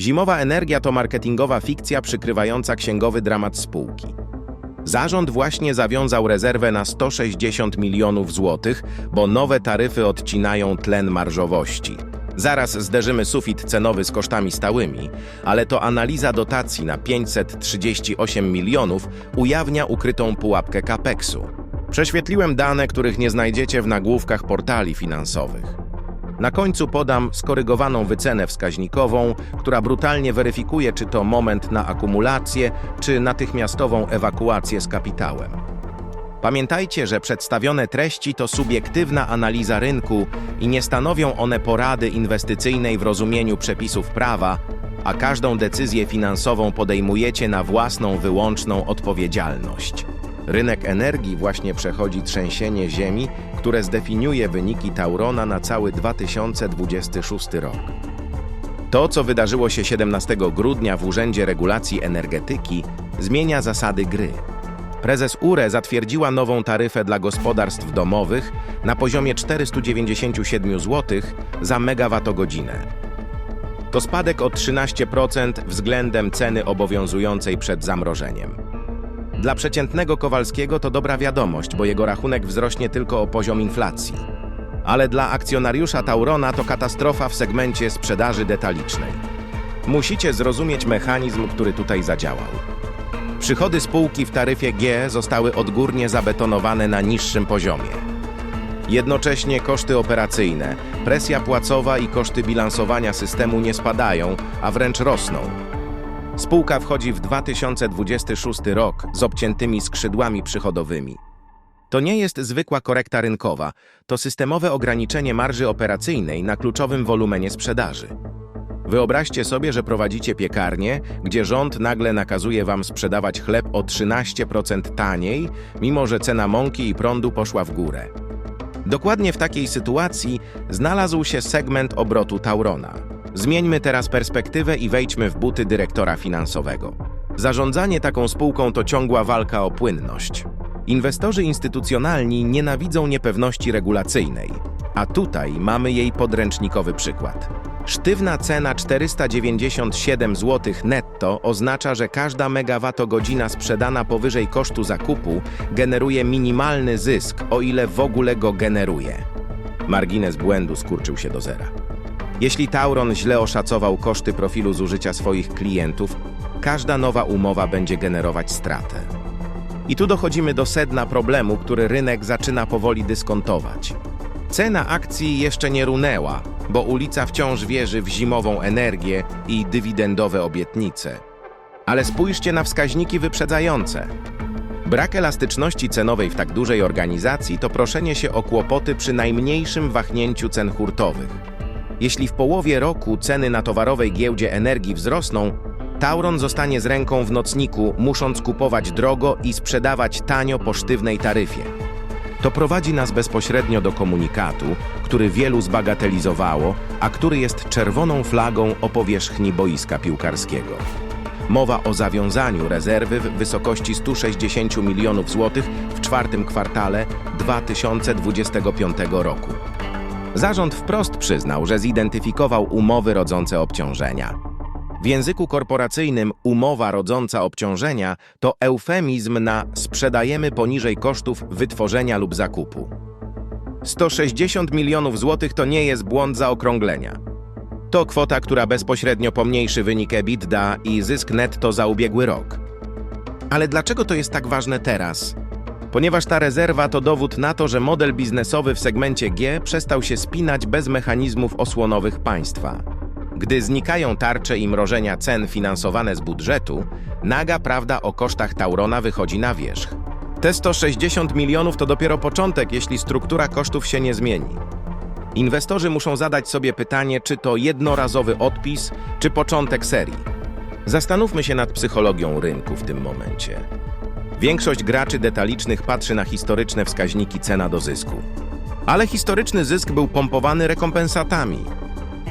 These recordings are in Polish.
Zimowa energia to marketingowa fikcja przykrywająca księgowy dramat spółki. Zarząd właśnie zawiązał rezerwę na 160 milionów złotych, bo nowe taryfy odcinają tlen marżowości. Zaraz zderzymy sufit cenowy z kosztami stałymi, ale to analiza dotacji na 538 milionów ujawnia ukrytą pułapkę kapeksu. Prześwietliłem dane, których nie znajdziecie w nagłówkach portali finansowych. Na końcu podam skorygowaną wycenę wskaźnikową, która brutalnie weryfikuje, czy to moment na akumulację, czy natychmiastową ewakuację z kapitałem. Pamiętajcie, że przedstawione treści to subiektywna analiza rynku i nie stanowią one porady inwestycyjnej w rozumieniu przepisów prawa, a każdą decyzję finansową podejmujecie na własną wyłączną odpowiedzialność. Rynek energii właśnie przechodzi trzęsienie ziemi, które zdefiniuje wyniki Taurona na cały 2026 rok. To, co wydarzyło się 17 grudnia w Urzędzie Regulacji Energetyki, zmienia zasady gry. Prezes URE zatwierdziła nową taryfę dla gospodarstw domowych na poziomie 497 zł za megawattogodzinę. To spadek o 13% względem ceny obowiązującej przed zamrożeniem. Dla przeciętnego Kowalskiego to dobra wiadomość, bo jego rachunek wzrośnie tylko o poziom inflacji. Ale dla akcjonariusza Taurona to katastrofa w segmencie sprzedaży detalicznej. Musicie zrozumieć mechanizm, który tutaj zadziałał. Przychody spółki w taryfie G zostały odgórnie zabetonowane na niższym poziomie. Jednocześnie koszty operacyjne, presja płacowa i koszty bilansowania systemu nie spadają, a wręcz rosną. Spółka wchodzi w 2026 rok z obciętymi skrzydłami przychodowymi. To nie jest zwykła korekta rynkowa, to systemowe ograniczenie marży operacyjnej na kluczowym wolumenie sprzedaży. Wyobraźcie sobie, że prowadzicie piekarnię, gdzie rząd nagle nakazuje wam sprzedawać chleb o 13% taniej, mimo że cena mąki i prądu poszła w górę. Dokładnie w takiej sytuacji znalazł się segment obrotu Taurona. Zmieńmy teraz perspektywę i wejdźmy w buty dyrektora finansowego. Zarządzanie taką spółką to ciągła walka o płynność. Inwestorzy instytucjonalni nienawidzą niepewności regulacyjnej, a tutaj mamy jej podręcznikowy przykład. Sztywna cena 497 zł netto oznacza, że każda megawattogodzina sprzedana powyżej kosztu zakupu generuje minimalny zysk, o ile w ogóle go generuje. Margines błędu skurczył się do zera. Jeśli Tauron źle oszacował koszty profilu zużycia swoich klientów, każda nowa umowa będzie generować stratę. I tu dochodzimy do sedna problemu, który rynek zaczyna powoli dyskontować. Cena akcji jeszcze nie runęła, bo ulica wciąż wierzy w zimową energię i dywidendowe obietnice. Ale spójrzcie na wskaźniki wyprzedzające. Brak elastyczności cenowej w tak dużej organizacji to proszenie się o kłopoty przy najmniejszym wahnięciu cen hurtowych. Jeśli w połowie roku ceny na towarowej giełdzie energii wzrosną, Tauron zostanie z ręką w nocniku, musząc kupować drogo i sprzedawać tanio po sztywnej taryfie. To prowadzi nas bezpośrednio do komunikatu, który wielu zbagatelizowało, a który jest czerwoną flagą o powierzchni boiska piłkarskiego. Mowa o zawiązaniu rezerwy w wysokości 160 milionów złotych w czwartym kwartale 2025 roku. Zarząd wprost przyznał, że zidentyfikował umowy rodzące obciążenia. W języku korporacyjnym umowa rodząca obciążenia to eufemizm na sprzedajemy poniżej kosztów wytworzenia lub zakupu. 160 milionów złotych to nie jest błąd zaokrąglenia. To kwota, która bezpośrednio pomniejszy wynik EBITDA i zysk netto za ubiegły rok. Ale dlaczego to jest tak ważne teraz? Ponieważ ta rezerwa to dowód na to, że model biznesowy w segmencie G przestał się spinać bez mechanizmów osłonowych państwa. Gdy znikają tarcze i mrożenia cen finansowane z budżetu, naga prawda o kosztach Taurona wychodzi na wierzch. Te 160 milionów to dopiero początek, jeśli struktura kosztów się nie zmieni. Inwestorzy muszą zadać sobie pytanie, czy to jednorazowy odpis, czy początek serii. Zastanówmy się nad psychologią rynku w tym momencie. Większość graczy detalicznych patrzy na historyczne wskaźniki cena do zysku. Ale historyczny zysk był pompowany rekompensatami.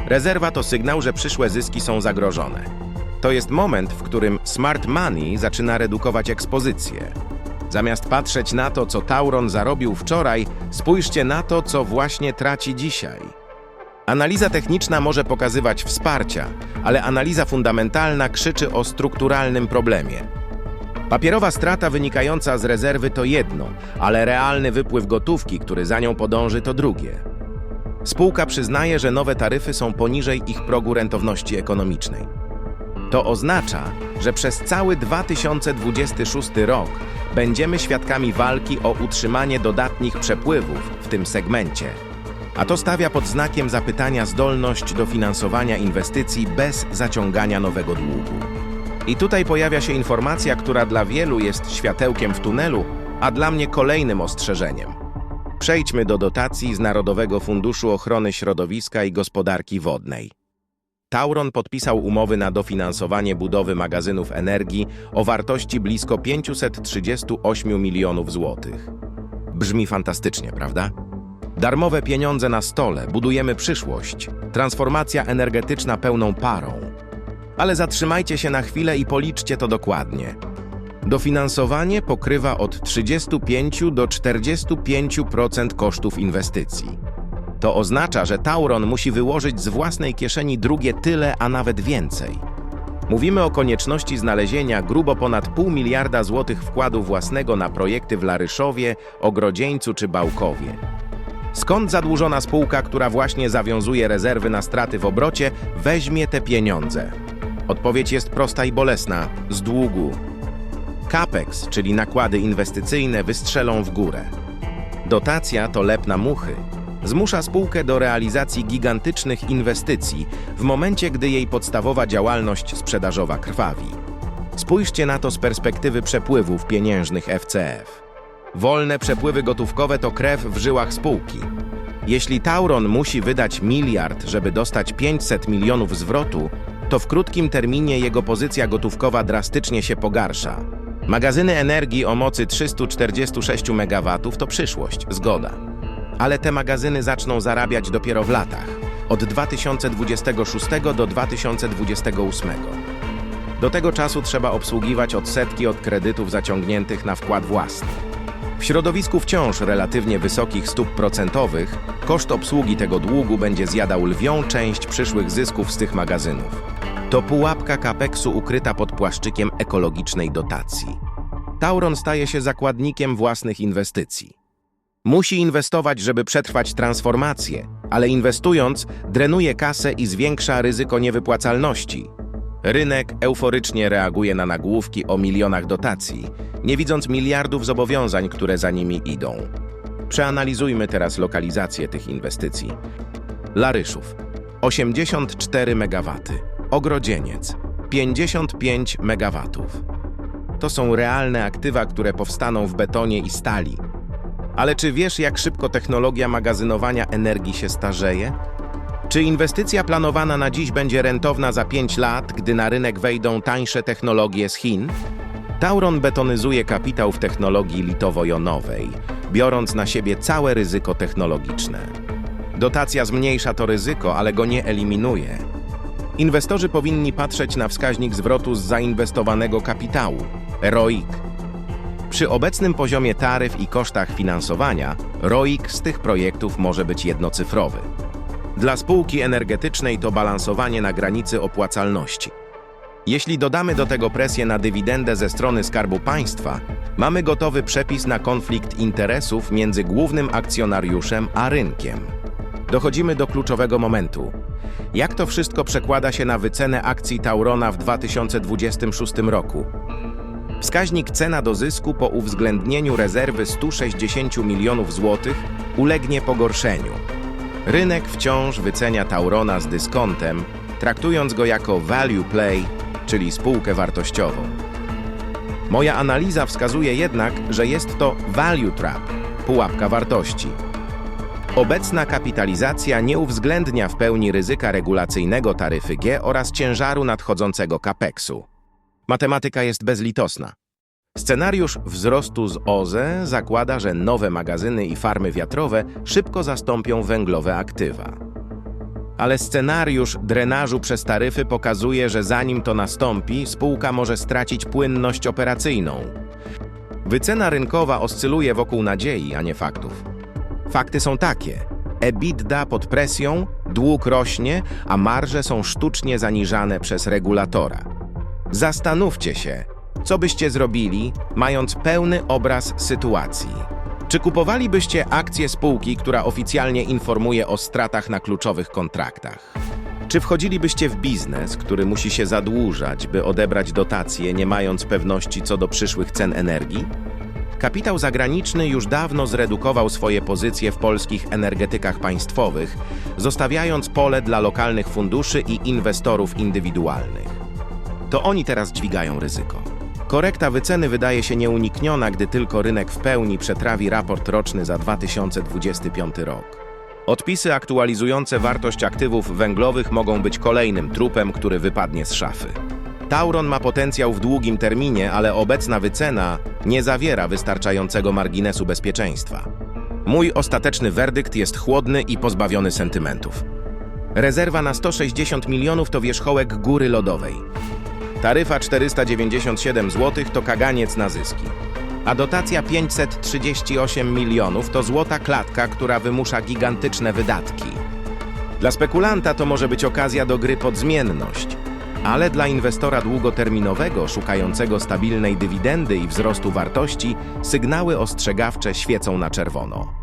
Rezerwa to sygnał, że przyszłe zyski są zagrożone. To jest moment, w którym smart money zaczyna redukować ekspozycję. Zamiast patrzeć na to, co Tauron zarobił wczoraj, spójrzcie na to, co właśnie traci dzisiaj. Analiza techniczna może pokazywać wsparcia, ale analiza fundamentalna krzyczy o strukturalnym problemie. Papierowa strata wynikająca z rezerwy to jedno, ale realny wypływ gotówki, który za nią podąży, to drugie. Spółka przyznaje, że nowe taryfy są poniżej ich progu rentowności ekonomicznej. To oznacza, że przez cały 2026 rok będziemy świadkami walki o utrzymanie dodatnich przepływów w tym segmencie. A to stawia pod znakiem zapytania zdolność do finansowania inwestycji bez zaciągania nowego długu. I tutaj pojawia się informacja, która dla wielu jest światełkiem w tunelu, a dla mnie kolejnym ostrzeżeniem. Przejdźmy do dotacji z Narodowego Funduszu Ochrony Środowiska i Gospodarki Wodnej. Tauron podpisał umowy na dofinansowanie budowy magazynów energii o wartości blisko 538 milionów złotych. Brzmi fantastycznie, prawda? Darmowe pieniądze na stole, budujemy przyszłość, transformacja energetyczna pełną parą. Ale zatrzymajcie się na chwilę i policzcie to dokładnie. Dofinansowanie pokrywa od 35 do 45% kosztów inwestycji. To oznacza, że Tauron musi wyłożyć z własnej kieszeni drugie tyle, a nawet więcej. Mówimy o konieczności znalezienia grubo ponad pół miliarda złotych wkładu własnego na projekty w Laryszowie, Ogrodzieńcu czy Bałkowie. Skąd zadłużona spółka, która właśnie zawiązuje rezerwy na straty w obrocie, weźmie te pieniądze? Odpowiedź jest prosta i bolesna – z długu. CAPEX, czyli nakłady inwestycyjne, wystrzelą w górę. Dotacja to lep na muchy. Zmusza spółkę do realizacji gigantycznych inwestycji w momencie, gdy jej podstawowa działalność sprzedażowa krwawi. Spójrzcie na to z perspektywy przepływów pieniężnych FCF. Wolne przepływy gotówkowe to krew w żyłach spółki. Jeśli Tauron musi wydać miliard, żeby dostać 500 milionów zwrotu, to w krótkim terminie jego pozycja gotówkowa drastycznie się pogarsza. Magazyny energii o mocy 346 MW to przyszłość, zgoda. Ale te magazyny zaczną zarabiać dopiero w latach, od 2026 do 2028. Do tego czasu trzeba obsługiwać odsetki od kredytów zaciągniętych na wkład własny. W środowisku wciąż relatywnie wysokich stóp procentowych koszt obsługi tego długu będzie zjadał lwią część przyszłych zysków z tych magazynów. To pułapka kapeksu ukryta pod płaszczykiem ekologicznej dotacji. Tauron staje się zakładnikiem własnych inwestycji. Musi inwestować, żeby przetrwać transformację, ale inwestując drenuje kasę i zwiększa ryzyko niewypłacalności. Rynek euforycznie reaguje na nagłówki o milionach dotacji, nie widząc miliardów zobowiązań, które za nimi idą. Przeanalizujmy teraz lokalizację tych inwestycji. Laryszów 84 MW, Ogrodzieniec 55 MW. To są realne aktywa, które powstaną w betonie i stali. Ale czy wiesz, jak szybko technologia magazynowania energii się starzeje? Czy inwestycja planowana na dziś będzie rentowna za 5 lat, gdy na rynek wejdą tańsze technologie z Chin? Tauron betonyzuje kapitał w technologii litowo-jonowej, biorąc na siebie całe ryzyko technologiczne. Dotacja zmniejsza to ryzyko, ale go nie eliminuje. Inwestorzy powinni patrzeć na wskaźnik zwrotu z zainwestowanego kapitału ROIC. Przy obecnym poziomie taryf i kosztach finansowania, ROIC z tych projektów może być jednocyfrowy. Dla spółki energetycznej to balansowanie na granicy opłacalności. Jeśli dodamy do tego presję na dywidendę ze strony Skarbu Państwa, mamy gotowy przepis na konflikt interesów między głównym akcjonariuszem a rynkiem. Dochodzimy do kluczowego momentu. Jak to wszystko przekłada się na wycenę akcji Taurona w 2026 roku? Wskaźnik cena do zysku po uwzględnieniu rezerwy 160 milionów złotych ulegnie pogorszeniu. Rynek wciąż wycenia Taurona z dyskontem, traktując go jako value play, czyli spółkę wartościową. Moja analiza wskazuje jednak, że jest to value trap, pułapka wartości. Obecna kapitalizacja nie uwzględnia w pełni ryzyka regulacyjnego taryfy G oraz ciężaru nadchodzącego kapeksu. Matematyka jest bezlitosna. Scenariusz wzrostu z OZE zakłada, że nowe magazyny i farmy wiatrowe szybko zastąpią węglowe aktywa. Ale scenariusz drenażu przez taryfy pokazuje, że zanim to nastąpi, spółka może stracić płynność operacyjną. Wycena rynkowa oscyluje wokół nadziei, a nie faktów. Fakty są takie. EBITDA pod presją, Dług rośnie, a marże są sztucznie zaniżane przez regulatora. Zastanówcie się, co byście zrobili, mając pełny obraz sytuacji. Czy kupowalibyście akcje spółki, która oficjalnie informuje o stratach na kluczowych kontraktach? Czy wchodzilibyście w biznes, który musi się zadłużać, by odebrać dotacje, nie mając pewności co do przyszłych cen energii? Kapitał zagraniczny już dawno zredukował swoje pozycje w polskich energetykach państwowych, zostawiając pole dla lokalnych funduszy i inwestorów indywidualnych. To oni teraz dźwigają ryzyko. Korekta wyceny wydaje się nieunikniona, gdy tylko rynek w pełni przetrawi raport roczny za 2025 rok. Odpisy aktualizujące wartość aktywów węglowych mogą być kolejnym trupem, który wypadnie z szafy. Tauron ma potencjał w długim terminie, ale obecna wycena nie zawiera wystarczającego marginesu bezpieczeństwa. Mój ostateczny werdykt jest chłodny i pozbawiony sentymentów. Rezerwa na 160 milionów to wierzchołek góry lodowej. Taryfa 497 zł to kaganiec na zyski. A dotacja 538 milionów to złota klatka, która wymusza gigantyczne wydatki. Dla spekulanta to może być okazja do gry pod zmienność, ale dla inwestora długoterminowego szukającego stabilnej dywidendy i wzrostu wartości sygnały ostrzegawcze świecą na czerwono.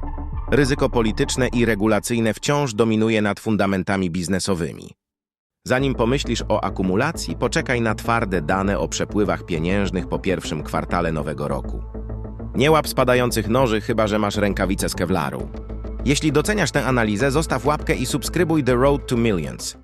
Ryzyko polityczne i regulacyjne wciąż dominuje nad fundamentami biznesowymi. Zanim pomyślisz o akumulacji, poczekaj na twarde dane o przepływach pieniężnych po pierwszym kwartale nowego roku. Nie łap spadających noży, chyba że masz rękawice z kevlaru. Jeśli doceniasz tę analizę, zostaw łapkę i subskrybuj The Road to Millions.